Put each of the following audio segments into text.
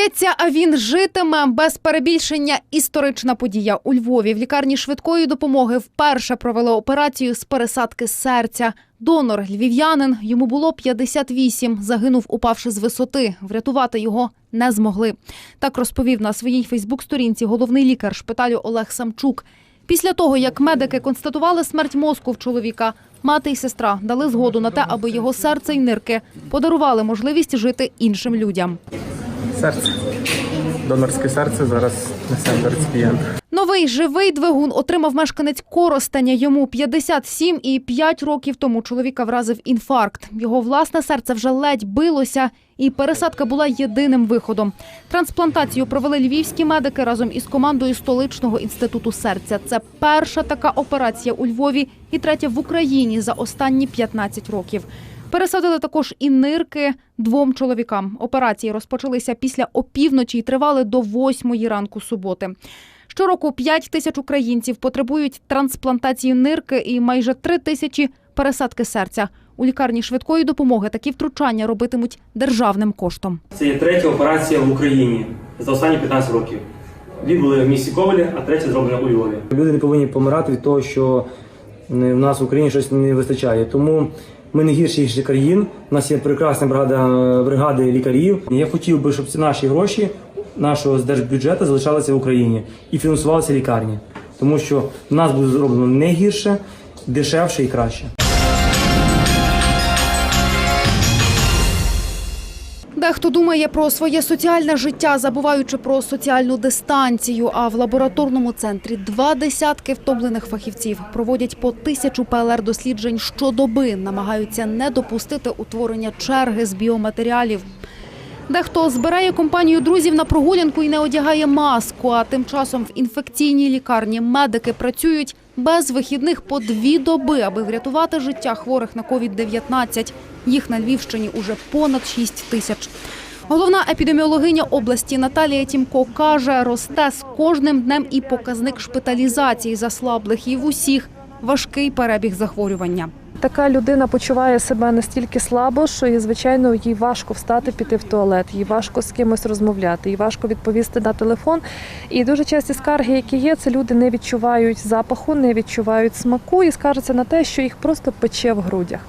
б'ється, а він житиме без перебільшення. Історична подія у Львові в лікарні швидкої допомоги вперше провели операцію з пересадки серця. Донор львів'янин йому було 58, Загинув, упавши з висоти. Врятувати його не змогли. Так розповів на своїй Фейсбук-сторінці головний лікар шпиталю Олег Самчук. Після того, як медики констатували смерть мозку в чоловіка, мати й сестра дали згоду на те, аби його серце й нирки подарували можливість жити іншим людям. Серце. Донорське серце зараз несемо до реципієнта. Новий живий двигун отримав мешканець Коростеня. Йому 57 і 5 років тому чоловіка вразив інфаркт. Його власне серце вже ледь билося, і пересадка була єдиним виходом. Трансплантацію провели львівські медики разом із командою столичного інституту серця. Це перша така операція у Львові і третя в Україні за останні 15 років. Пересадили також і нирки двом чоловікам. Операції розпочалися після опівночі і тривали до восьмої ранку суботи. Щороку 5 тисяч українців потребують трансплантації нирки і майже 3 тисячі пересадки серця. У лікарні швидкої допомоги такі втручання робитимуть державним коштом. Це є третя операція в Україні за останні 15 років. Дві були в місті Ковелі, а третя зроблена у Львові. Люди не повинні помирати від того, що в нас в Україні щось не вистачає. Тому ми не гірші інших країн. У нас є прекрасна бригада бригади лікарів. Я хотів би, щоб ці наші гроші нашого з держбюджету залишалися в Україні і фінансувалися лікарні, тому що в нас буде зроблено не гірше, дешевше і краще. Дехто думає про своє соціальне життя, забуваючи про соціальну дистанцію. А в лабораторному центрі два десятки втомлених фахівців проводять по тисячу ПЛР-досліджень щодоби, намагаються не допустити утворення черги з біоматеріалів. Дехто збирає компанію друзів на прогулянку і не одягає маску. А тим часом в інфекційній лікарні медики працюють без вихідних по дві доби, аби врятувати життя хворих на COVID-19. Їх на Львівщині уже понад 6 тисяч. Головна епідеміологиня області Наталія Тімко каже, росте з кожним днем і показник шпиталізації заслаблих і в усіх важкий перебіг захворювання. Така людина почуває себе настільки слабо, що їй, звичайно, їй важко встати, піти в туалет, їй важко з кимось розмовляти, їй важко відповісти на телефон. І дуже часті скарги, які є, це люди не відчувають запаху, не відчувають смаку і скаржаться на те, що їх просто пече в грудях.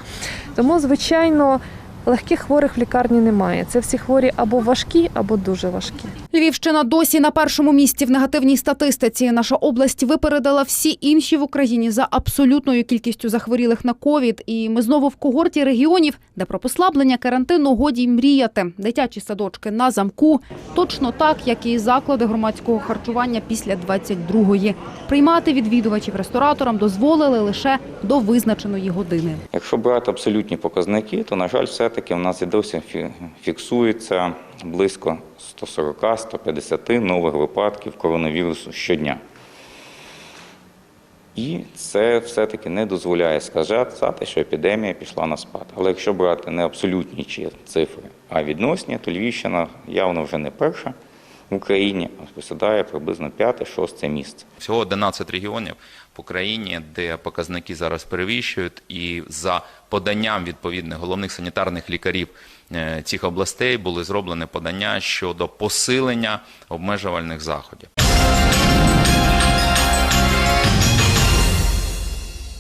Тому, звичайно, легких хворих в лікарні немає. Це всі хворі або важкі, або дуже важкі. Львівщина досі на першому місці в негативній статистиці. Наша область випередила всі інші в Україні за абсолютною кількістю захворілих на ковід. І ми знову в когорті регіонів, де про послаблення карантину годі й мріяти. Дитячі садочки на замку, точно так, як і заклади громадського харчування після 22-ї. Приймати відвідувачів рестораторам дозволили лише до визначеної години. Якщо брати абсолютні показники, то, на жаль, все-таки в нас і досі фіксується близько 140-150 нових випадків коронавірусу щодня. І це все-таки не дозволяє сказати, що епідемія пішла на спад. Але якщо брати не абсолютні цифри, а відносні, то Львівщина явно вже не перша в Україні, а посідає приблизно п'яте-шосте місце. Всього 11 регіонів по країні, де показники зараз перевищують, і за поданням відповідних головних санітарних лікарів е, цих областей були зроблені подання щодо посилення обмежувальних заходів.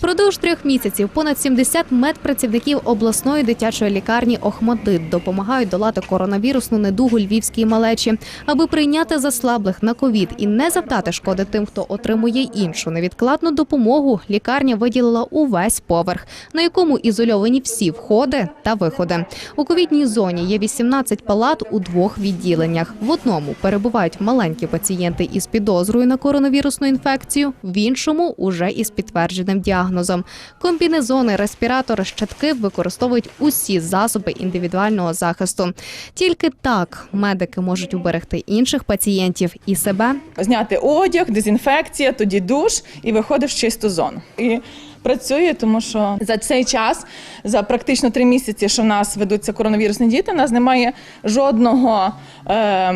Продовж трьох місяців понад 70 медпрацівників обласної дитячої лікарні Охмадит допомагають долати коронавірусну недугу львівській малечі, аби прийняти заслаблих на ковід і не завдати шкоди тим, хто отримує іншу невідкладну допомогу. Лікарня виділила увесь поверх, на якому ізольовані всі входи та виходи. У ковідній зоні є 18 палат у двох відділеннях. В одному перебувають маленькі пацієнти із підозрою на коронавірусну інфекцію, в іншому уже із підтвердженим діагнозом. Комбінезони, респіратори, щитки використовують усі засоби індивідуального захисту. Тільки так медики можуть уберегти інших пацієнтів і себе. зняти одяг, дезінфекція, тоді душ і виходиш в чисту зону. Працює, тому що за цей час, за практично три місяці, що в нас ведуться коронавірусні діти, у нас немає жодного е,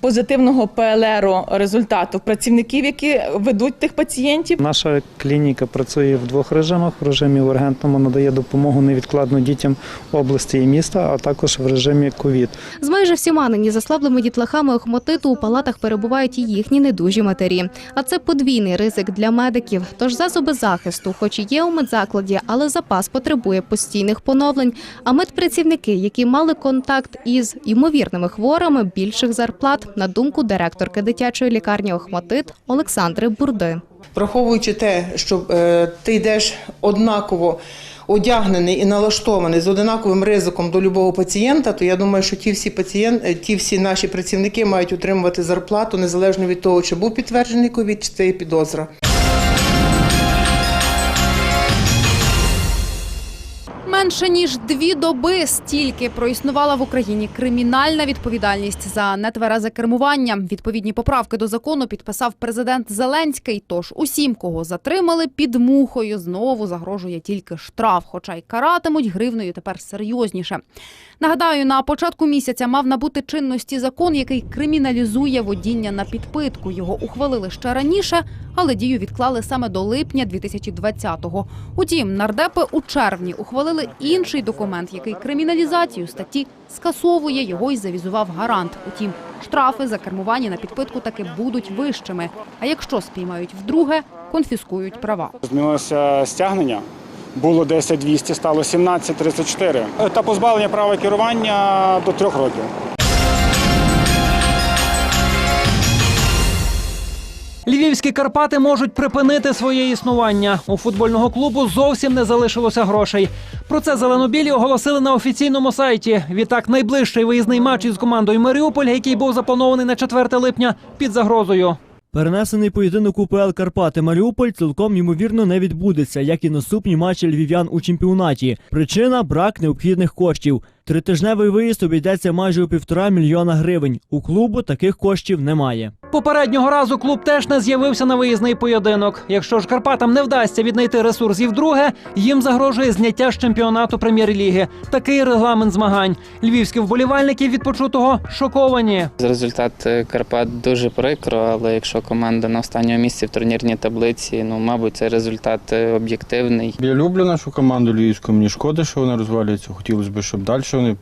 позитивного ПЛРу результату працівників, які ведуть тих пацієнтів. Наша клініка працює в двох режимах: в режимі ургентному надає допомогу невідкладно дітям області і міста, а також в режимі ковід. З майже всіма нині заслаблими дітлахами охмотиту у палатах перебувають і їхні недужі матері. А це подвійний ризик для медиків. Тож засоби захисту, хоч і є у медзакладі, але запас потребує постійних поновлень. А медпрацівники, які мали контакт із ймовірними хворими, більших зарплат, на думку директорки дитячої лікарні Охматит Олександри Бурди. Враховуючи те, що е, ти йдеш однаково одягнений і налаштований з однаковим ризиком до любого пацієнта, то я думаю, що ті всі пацієнти, ті всі наші працівники мають отримувати зарплату незалежно від того, чи був підтверджений ковід, чи це є підозра. Менше ніж дві доби стільки проіснувала в Україні кримінальна відповідальність за нетверезе кермування. Відповідні поправки до закону підписав президент Зеленський. Тож усім, кого затримали під мухою, знову загрожує тільки штраф, хоча й каратимуть гривною тепер серйозніше. Нагадаю, на початку місяця мав набути чинності закон, який криміналізує водіння на підпитку. Його ухвалили ще раніше, але дію відклали саме до липня 2020-го. Утім, нардепи у червні ухвалили інший документ, який криміналізацію статті скасовує. Його й завізував гарант. Утім, штрафи за кермування на підпитку таки будуть вищими. А якщо спіймають вдруге, конфіскують права. Змінилося стягнення. Було 10 200, стало 17 34. Та позбавлення права керування до трьох років. Львівські Карпати можуть припинити своє існування. У футбольного клубу зовсім не залишилося грошей. Про це зеленобілі оголосили на офіційному сайті. Відтак, найближчий виїзний матч із командою Маріуполь, який був запланований на 4 липня, під загрозою. Перенесений поєдинок УПЛ Карпати Маріуполь цілком ймовірно не відбудеться, як і наступні матчі львів'ян у чемпіонаті. Причина брак необхідних коштів. Тритижневий виїзд обійдеться майже у півтора мільйона гривень. У клубу таких коштів немає. Попереднього разу клуб теж не з'явився на виїзний поєдинок. Якщо ж Карпатам не вдасться віднайти ресурс і вдруге, їм загрожує зняття з чемпіонату прем'єр-ліги. Такий регламент змагань. Львівські вболівальники від почутого шоковані. Результат е, Карпат дуже прикро, але якщо команда на останньому місці в турнірній таблиці, ну мабуть, цей результат е, об'єктивний. Я люблю нашу команду львівську, мені шкода, що вона розвалюється. Хотілося б, щоб далі вони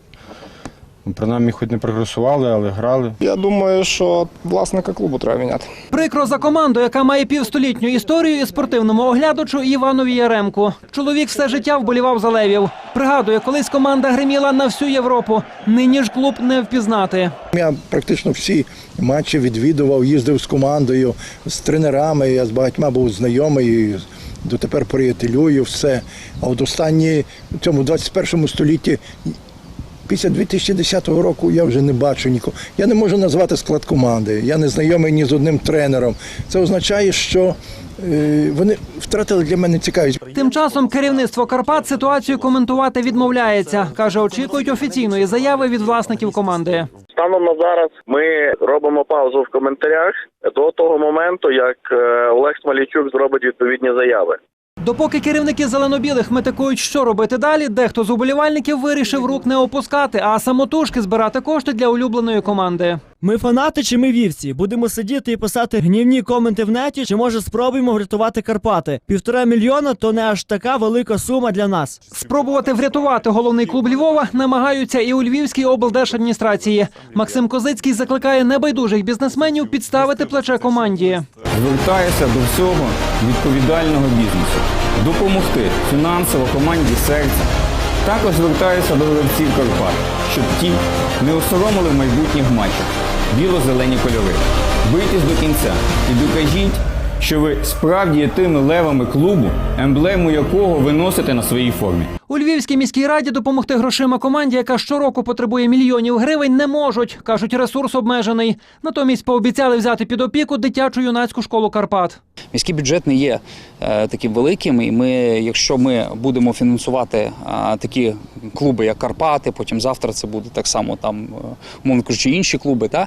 ну, принаймні хоч не прогресували, але грали. Я думаю, що власника клубу треба міняти. Прикро за команду, яка має півстолітню історію і спортивному оглядачу Іванові Яремку. Чоловік все життя вболівав за левів. Пригадує, колись команда гриміла на всю Європу. Нині ж клуб не впізнати. Я практично всі матчі відвідував, їздив з командою, з тренерами. Я з багатьма був знайомий. Дотепер приятелюю все. А от останні в цьому 21 столітті, після 2010 року, я вже не бачу нікого. Я не можу назвати склад команди. Я не знайомий ні з одним тренером. Це означає, що е, вони втратили для мене цікавість. Тим часом керівництво Карпат ситуацію коментувати відмовляється. каже, очікують офіційної заяви від власників команди. Станом на зараз ми робимо паузу в коментарях до того моменту, як е, Олег Смолійчук зробить відповідні заяви. Допоки керівники зелено-білих метикують, що робити далі, дехто з уболівальників вирішив рук не опускати, а самотужки збирати кошти для улюбленої команди. Ми фанати чи ми вівці? Будемо сидіти і писати гнівні коменти в неті, чи може спробуємо врятувати Карпати? Півтора мільйона то не аж така велика сума для нас. Спробувати врятувати головний клуб Львова намагаються і у Львівській облдержадміністрації. Максим Козицький закликає небайдужих бізнесменів підставити плече команді. Звертаюся до всього відповідального бізнесу, допомогти фінансово команді серця. Також звертаюся до гравців Карпат, щоб ті не осоромили в майбутніх матчах біло-зелені кольори. Бийтесь до кінця і докажіть, що ви справді є тими левами клубу, емблему якого ви носите на своїй формі. У Львівській міській раді допомогти грошима команді, яка щороку потребує мільйонів гривень, не можуть. кажуть, ресурс обмежений. Натомість пообіцяли взяти під опіку дитячу юнацьку школу Карпат. Міський бюджет не є е, таким великим, і ми, якщо ми будемо фінансувати е, такі клуби, як Карпати, потім завтра це буде так само там, е, умовно кажучи, інші клуби, та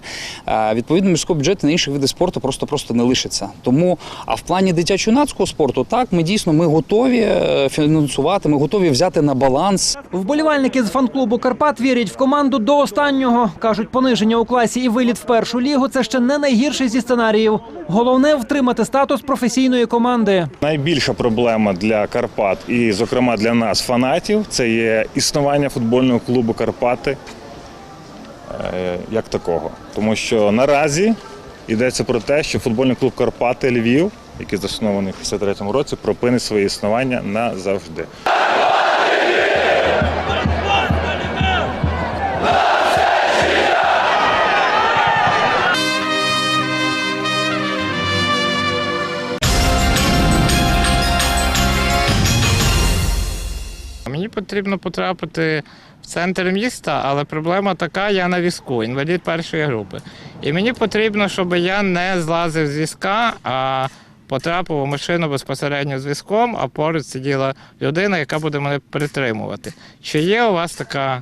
відповідно міського бюджету на інші види спорту просто просто не лишиться. Тому, а в плані дитячо-юнацького спорту, так ми дійсно ми готові фінансувати, ми готові взяти на баланс Вболівальники з фан-клубу Карпат вірять в команду до останнього. кажуть, пониження у класі і виліт в першу лігу це ще не найгірший зі сценаріїв. Головне втримати статус професійної команди. Найбільша проблема для Карпат і, зокрема, для нас, фанатів, це є існування футбольного клубу Карпати як такого. Тому що наразі йдеться про те, що футбольний клуб Карпати Львів, який заснований в 63-му році, припинить своє існування назавжди. Мені потрібно потрапити в центр міста, але проблема така, я на візку, інвалід першої групи. І мені потрібно, щоб я не злазив з візка, а потрапив у машину безпосередньо з візком, а поруч сиділа людина, яка буде мене притримувати. Чи є у вас така,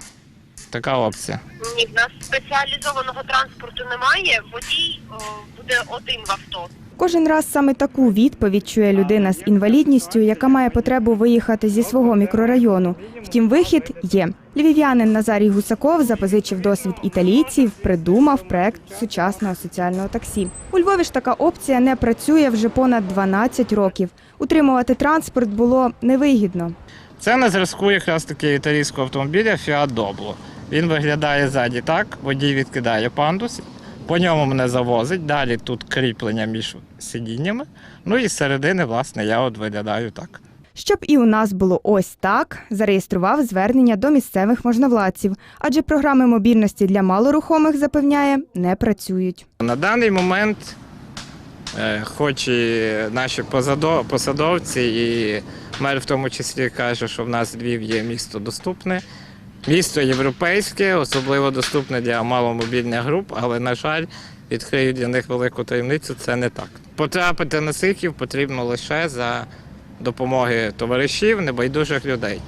така опція? Ні, в нас спеціалізованого транспорту немає. Водій о, буде один в авто. Кожен раз саме таку відповідь чує людина з інвалідністю, яка має потребу виїхати зі свого мікрорайону. Втім, вихід є. Львів'янин Назарій Гусаков запозичив досвід італійців, придумав проект сучасного соціального таксі. У Львові ж така опція не працює вже понад 12 років. Утримувати транспорт було невигідно. Це на зразку якраз таки італійського автомобіля Fiat Doblo. Він виглядає ззаді так, водій відкидає пандус, по ньому мене завозить, далі тут кріплення між сидіннями. Ну і з середини, власне, я от виглядаю так. Щоб і у нас було ось так, зареєстрував звернення до місцевих можновладців, адже програми мобільності для малорухомих запевняє не працюють. На даний момент, е, хоч і наші посадовці, і мер в тому числі каже, що в нас Львів є місто доступне, місто європейське, особливо доступне для маломобільних груп, але, на жаль, відкрию для них велику таємницю, це не так. Потрапити на Сихів потрібно лише за допомоги товаришів, небайдужих людей.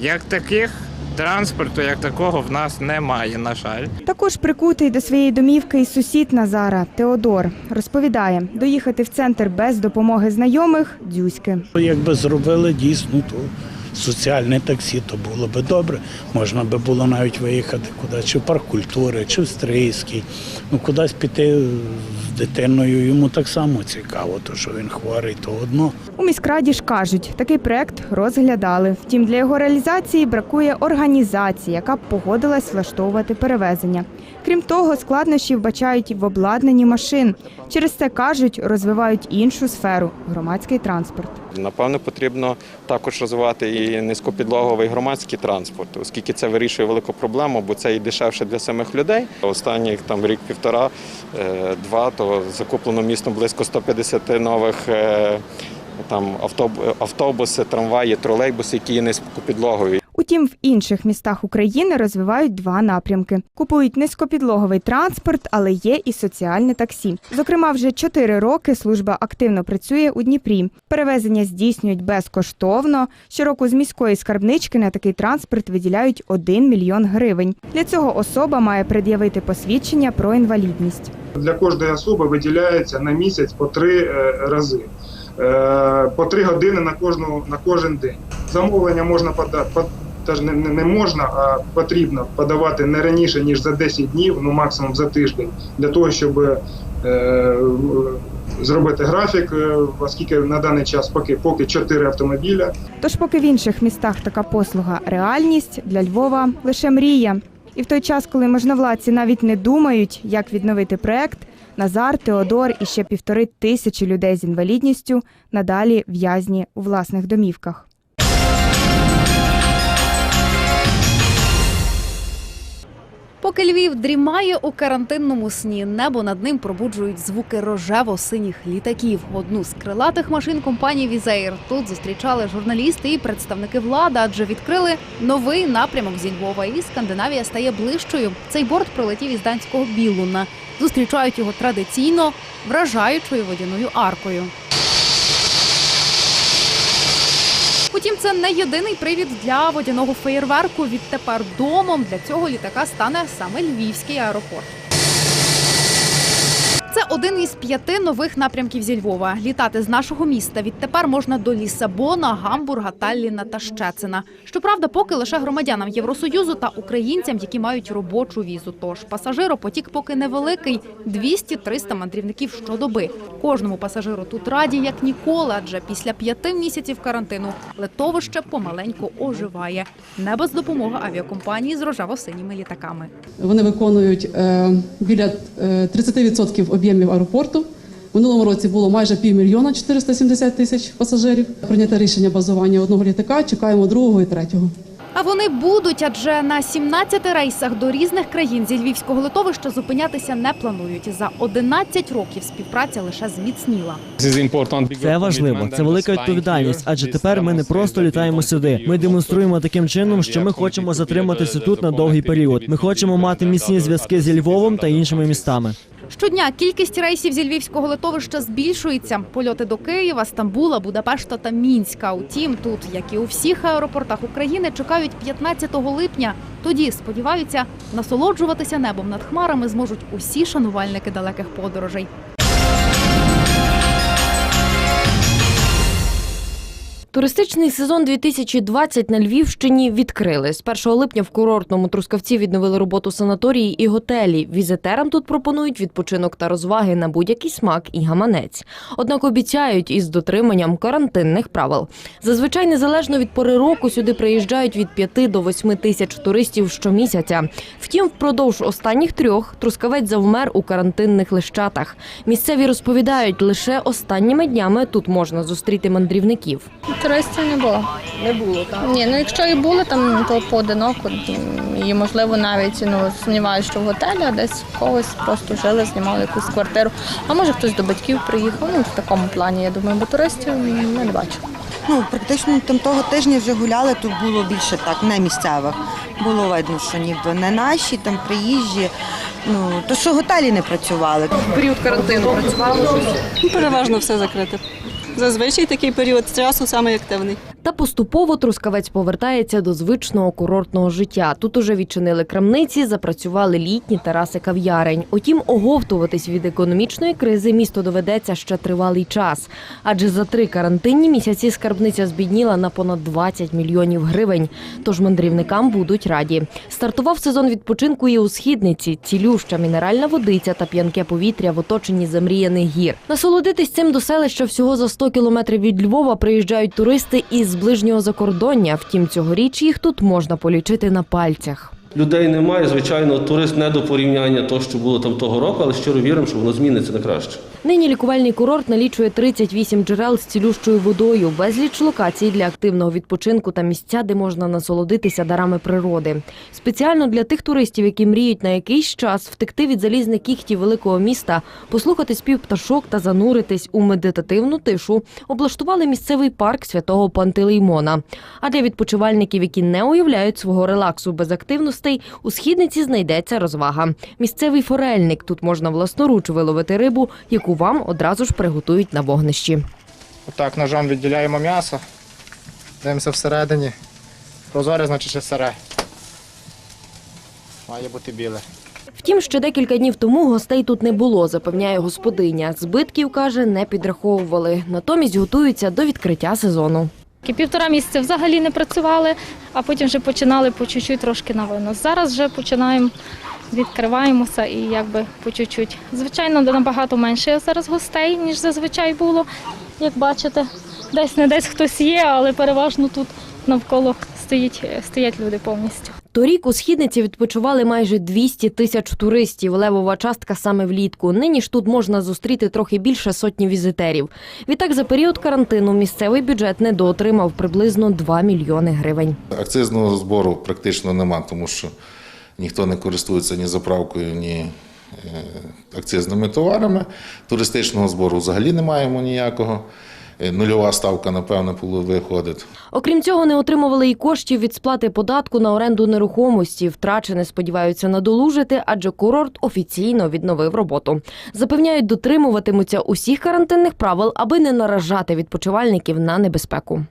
Як таких, транспорту, як такого, в нас немає, на жаль. Також прикутий до своєї домівки і сусід Назара Теодор розповідає, доїхати в центр без допомоги знайомих дзюськи. Якби зробили дійсно то соціальне таксі, то було би добре. Можна би було навіть виїхати кудись, чи в парк культури, чи в Стрийський. Ну кудись піти з дитиною йому так само цікаво, то що він хворий, то одно. У міськраді ж кажуть, такий проект розглядали. Втім, для його реалізації бракує організації, яка б погодилась влаштовувати перевезення. Крім того, складнощі вбачають в обладнанні машин. Через це кажуть, розвивають іншу сферу громадський транспорт. Напевно, потрібно також розвивати і низькопідлоговий громадський транспорт, оскільки це вирішує велику проблему, бо це і дешевше для самих людей. Останніх там рік-півтора, е, два, то закуплено містом близько 150 нових е, там автобуси, трамваї, тролейбуси, які є низькопідлогові. Утім, в інших містах України розвивають два напрямки: купують низькопідлоговий транспорт, але є і соціальне таксі. Зокрема, вже чотири роки служба активно працює у Дніпрі. Перевезення здійснюють безкоштовно. Щороку з міської скарбнички на такий транспорт виділяють 1 мільйон гривень. Для цього особа має пред'явити посвідчення про інвалідність. Для кожної особи виділяється на місяць по три е, рази. Е, По три години на кожну на кожен день. Замовлення можна подати. Не, не не можна, а потрібно подавати не раніше ніж за 10 днів, ну максимум за тиждень, для того, щоб е, зробити графік, е, оскільки на даний час поки поки 4 автомобіля. Тож, поки в інших містах така послуга реальність, для Львова лише мрія. І в той час, коли можновладці навіть не думають, як відновити проект, Назар, Теодор і ще півтори тисячі людей з інвалідністю надалі в'язні у власних домівках. Поки Львів дрімає у карантинному сні, небо над ним пробуджують звуки рожево-синіх літаків. Одну з крилатих машин компанії Візеїр тут зустрічали журналісти і представники влади, адже відкрили новий напрямок зі Львова. І Скандинавія стає ближчою. Цей борт прилетів із данського Білуна. Зустрічають його традиційно вражаючою водяною аркою. Утім, це не єдиний привід для водяного феєрверку. Відтепер домом для цього літака стане саме львівський аеропорт. Це один із п'яти нових напрямків зі Львова. Літати з нашого міста відтепер можна до Лісабона, Гамбурга, Талліна та Щецина. Щоправда, поки лише громадянам Євросоюзу та українцям, які мають робочу візу. Тож пасажиропотік поки невеликий 200-300 мандрівників щодоби. Кожному пасажиру тут раді як ніколи, адже після п'яти місяців карантину литовище помаленьку оживає. Не без допомоги авіакомпанії з рожево-синіми літаками. Вони виконують е, біля е, 30% об'ємів аеропорту. В минулому році було майже півмільйона 470 тисяч пасажирів. Прийнято рішення базування одного літака. Чекаємо другого і третього. А вони будуть, адже на 17 рейсах до різних країн зі львівського литовища зупинятися не планують. За 11 років співпраця лише зміцніла. Це важливо. Це велика відповідальність, адже тепер ми не просто літаємо сюди. Ми демонструємо таким чином, що ми хочемо затриматися тут на довгий період. Ми хочемо мати міцні зв'язки зі Львовом та іншими містами. Щодня кількість рейсів зі львівського литовища збільшується. Польоти до Києва, Стамбула, Будапешта та Мінська. Утім, тут, як і у всіх аеропортах України, чекають 15 липня. Тоді сподіваються, насолоджуватися небом над хмарами зможуть усі шанувальники далеких подорожей. Туристичний сезон 2020 на Львівщині відкрили. З 1 липня в курортному Трускавці відновили роботу санаторії і готелі. Візитерам тут пропонують відпочинок та розваги на будь-який смак і гаманець. Однак обіцяють із дотриманням карантинних правил. Зазвичай незалежно від пори року сюди приїжджають від 5 до 8 тисяч туристів щомісяця. Втім, впродовж останніх трьох Трускавець завмер у карантинних лищатах. Місцеві розповідають, лише останніми днями тут можна зустріти мандрівників. Туристів не було. Не було так. Ні, ну якщо і були, там то поодиноко. І можливо навіть ну сумніваюся, що в готелі, а десь в когось просто жили, знімали якусь квартиру. А може хтось до батьків приїхав. Ну в такому плані, я думаю, бо туристів ми не бачимо. Ну, практично там того тижня вже гуляли, то було більше так, не місцевих. Було видно, що ніби не наші, там приїжджі. Ну, то що готелі не працювали. В період карантину працювало щось. Ну, переважно все закрите. Зазвичай такий період стресу найактивний. активний. Та поступово Трускавець повертається до звичного курортного життя. Тут уже відчинили крамниці, запрацювали літні тераси кав'ярень. Утім, оговтуватись від економічної кризи місто доведеться ще тривалий час. Адже за три карантинні місяці скарбниця збідніла на понад 20 мільйонів гривень. Тож мандрівникам будуть раді. Стартував сезон відпочинку і у східниці. Цілюща мінеральна водиця та п'янке повітря в оточенні замріяних гір. Насолодитись цим до селища всього за 100 кілометрів від Львова приїжджають туристи із ближнього закордоння. Втім, цьогоріч їх тут можна полічити на пальцях. Людей немає, звичайно, турист не до порівняння того, що було там того року, але щиро віримо, що воно зміниться на краще. Нині лікувальний курорт налічує 38 джерел з цілющою водою, безліч локацій для активного відпочинку та місця, де можна насолодитися дарами природи. Спеціально для тих туристів, які мріють на якийсь час втекти від залізних кіхтів великого міста, послухати спів пташок та зануритись у медитативну тишу, облаштували місцевий парк святого Пантелеймона. А для відпочивальників, які не уявляють свого релаксу без активностей, у східниці знайдеться розвага. Місцевий форельник тут можна власноруч виловити рибу, яку вам одразу ж приготують на вогнищі. Отак ножом відділяємо м'ясо, дивимося всередині. Прозоре, значить ще сире. Має бути біле. Втім, ще декілька днів тому гостей тут не було, запевняє господиня. Збитків каже, не підраховували. Натомість готуються до відкриття сезону. Півтора місяця взагалі не працювали, а потім вже починали по чуть-чуть трошки на винос. Зараз вже починаємо, відкриваємося і якби по чуть-чуть. Звичайно, набагато менше зараз гостей, ніж зазвичай було. Як бачите, десь не десь хтось є, але переважно тут навколо стоїть, стоять люди повністю. Торік у східниці відпочивали майже 200 тисяч туристів. Левова частка саме влітку. Нині ж тут можна зустріти трохи більше сотні візитерів. Відтак, за період карантину місцевий бюджет недоотримав приблизно 2 мільйони гривень. Акцизного збору практично нема, тому що ніхто не користується ні заправкою, ні е, акцизними товарами. Туристичного збору взагалі не маємо ніякого. Е, Нульова ставка, напевно, виходить. Окрім цього, не отримували і коштів від сплати податку на оренду нерухомості. Втрачене сподіваються надолужити, адже курорт офіційно відновив роботу. Запевняють, дотримуватимуться усіх карантинних правил, аби не наражати відпочивальників на небезпеку.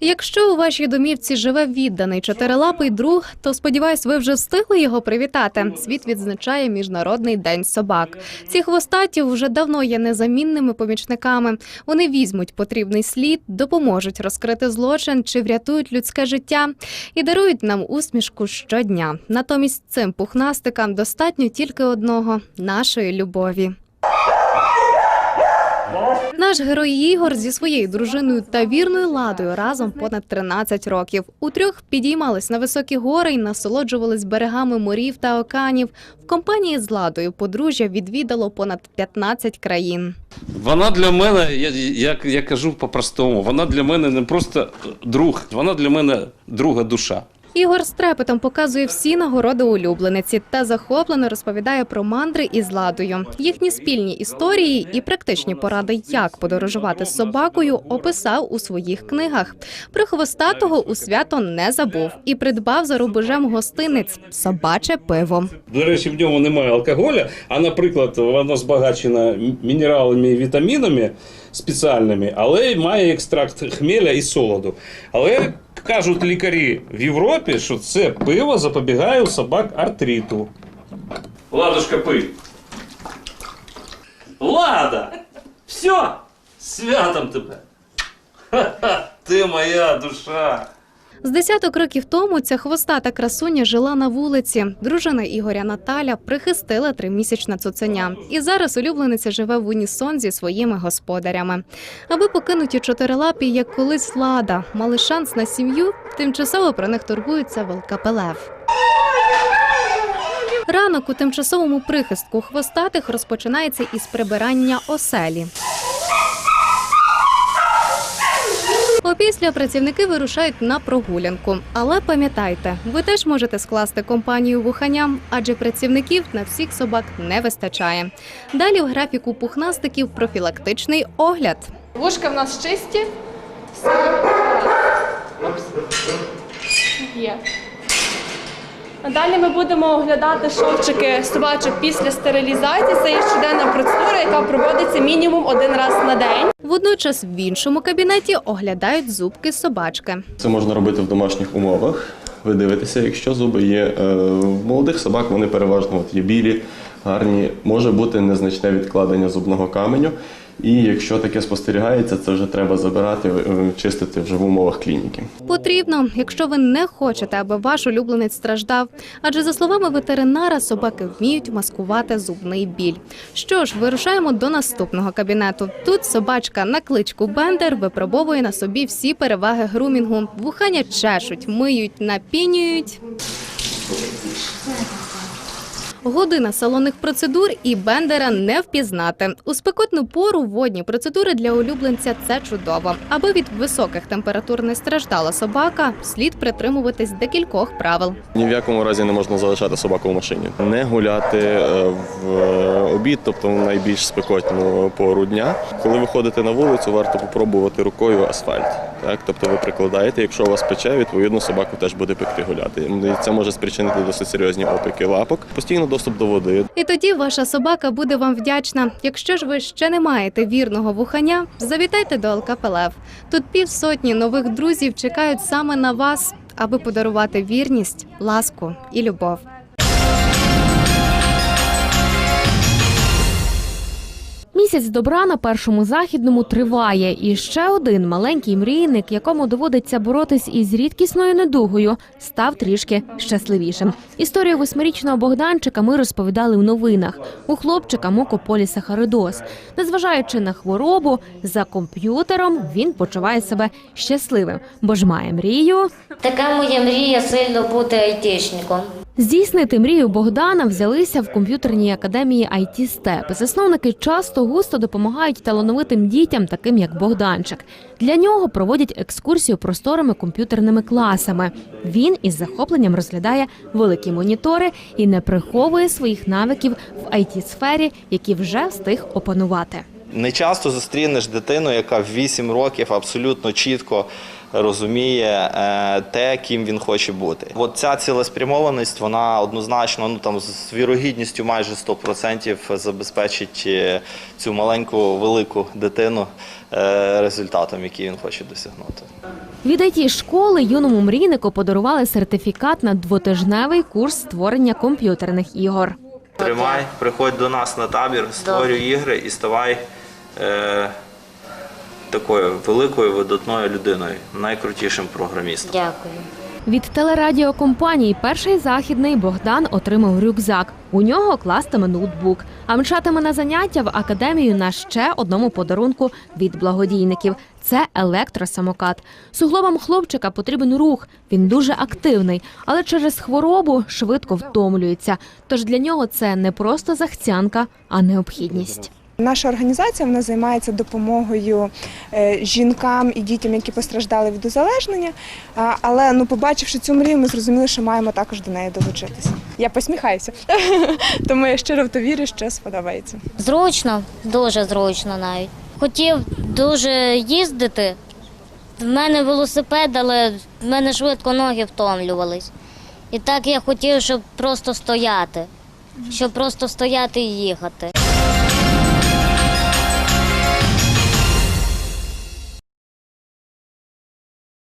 Якщо у вашій домівці живе відданий чотирилапий друг, то сподіваюсь, ви вже встигли його привітати. Світ відзначає міжнародний день собак. Ці хвостаті вже давно є незамінними помічниками. Вони візьмуть потрібний слід, допоможуть розкрити злочин чи врятують людське життя і дарують нам усмішку щодня. Натомість цим пухнастикам достатньо тільки одного нашої любові. Наш герой Ігор зі своєю дружиною та вірною ладою разом понад 13 років. У трьох підіймались на високі гори і насолоджувались берегами морів та океанів. В компанії з ладою подружжя відвідало понад 15 країн. Вона для мене, я, я, я кажу по-простому, вона для мене не просто друг, вона для мене друга душа. Ігор з трепетом показує всі нагороди улюблениці та захоплено розповідає про мандри із ладою. Їхні спільні історії і практичні поради, як подорожувати з собакою, описав у своїх книгах. Про хвостатого у свято не забув і придбав за рубежем гостиниць собаче пиво. До речі, в ньому немає алкоголя, а, наприклад, воно збагачено мінералами і вітамінами спеціальними, але має екстракт хмеля і солоду. Але кажуть лікарі в Європі, що це пиво запобігає у собак артриту. Ладушка, пий. Лада! Все! Святом тебе! Ха-ха! Ти моя душа! З десяток років тому ця хвостата красуня жила на вулиці. Дружина Ігоря Наталя прихистила тримісячне цуценя. І зараз улюблениця живе в унісон зі своїми господарями. Аби покинуті чотирилапі, як колись лада, мали шанс на сім'ю, тимчасово про них торгується Велкапелев. Ранок у тимчасовому прихистку хвостатих розпочинається із прибирання оселі. Опісля працівники вирушають на прогулянку. Але пам'ятайте, ви теж можете скласти компанію вуханям, адже працівників на всіх собак не вистачає. Далі в графіку пухнастиків профілактичний огляд. Вушка в нас чисті. Є. Далі ми будемо оглядати шовчики собачок після стерилізації. Це є щоденна процедура, яка проводиться мінімум один раз на день. Водночас в іншому кабінеті оглядають зубки собачки. Це можна робити в домашніх умовах. Ви дивитеся, якщо зуби є е, в молодих собак, вони переважно от є білі, гарні. Може бути незначне відкладення зубного каменю. І якщо таке спостерігається, це вже треба забирати, е, чистити вже в умовах клініки. Потрібно, якщо ви не хочете, аби ваш улюбленець страждав. Адже за словами ветеринара, собаки вміють маскувати зубний біль. Що ж, вирушаємо до наступного кабінету. Тут собачка на кличку Бендер випробовує на собі всі переваги грумінгу. Вухання чешуть, миють, напінюють. Година салонних процедур і бендера не впізнати. У спекотну пору водні процедури для улюбленця це чудово. Аби від високих температур не страждала собака, слід притримуватись декількох правил. Ні в якому разі не можна залишати собаку в машині. Не гуляти е, в е, обід, тобто в найбільш спекотну пору дня. Коли виходите на вулицю, варто попробувати рукою асфальт. Так, тобто ви прикладаєте, якщо у вас пече, відповідно собаку теж буде пекти гуляти. Це може спричинити досить серйозні опіки лапок. Постійно доступ до води. І тоді ваша собака буде вам вдячна. Якщо ж ви ще не маєте вірного вухання, завітайте до Алкапелев. Тут півсотні нових друзів чекають саме на вас, аби подарувати вірність, ласку і любов. Місяць добра на першому західному триває, і ще один маленький мрійник, якому доводиться боротись із рідкісною недугою, став трішки щасливішим. Історію восьмирічного Богданчика ми розповідали в новинах. У хлопчика мукополісахаридоз. Незважаючи на хворобу, за комп'ютером він почуває себе щасливим, бо ж має мрію. Така моя мрія сильно бути айтішником. Здійснити мрію Богдана взялися в комп'ютерній академії IT Step. Засновники часто густо допомагають талановитим дітям, таким як Богданчик. Для нього проводять екскурсію просторими комп'ютерними класами. Він із захопленням розглядає великі монітори і не приховує своїх навиків в it сфері які вже встиг опанувати. Не часто зустрінеш дитину, яка в 8 років абсолютно чітко розуміє е, те, ким він хоче бути. От ця цілеспрямованість, вона однозначно ну там з вірогідністю майже 100% забезпечить е, цю маленьку велику дитину е, результатом, який він хоче досягнути. Від it школи юному мрійнику подарували сертифікат на двотижневий курс створення комп'ютерних ігор. Тримай, приходь до нас на табір, створюй ігри і ставай е, такою великою видатною людиною, найкрутішим програмістом. Дякую. Від телерадіокомпанії Перший західний Богдан отримав рюкзак. У нього кластиме ноутбук, а мчатиме на заняття в академію на ще одному подарунку від благодійників. Це електросамокат. Суглобам хлопчика потрібен рух. Він дуже активний, але через хворобу швидко втомлюється. Тож для нього це не просто захцянка, а необхідність. Наша організація вона займається допомогою е, жінкам і дітям, які постраждали від узалежнення. Але ну, побачивши цю мрію, ми зрозуміли, що маємо також до неї долучитися. Я посміхаюся, тому я щиро в то вірю, що сподобається. Зручно, дуже зручно навіть. Хотів дуже їздити. В мене велосипед, але в мене швидко ноги втомлювались. І так я хотів, щоб просто стояти, щоб просто стояти і їхати.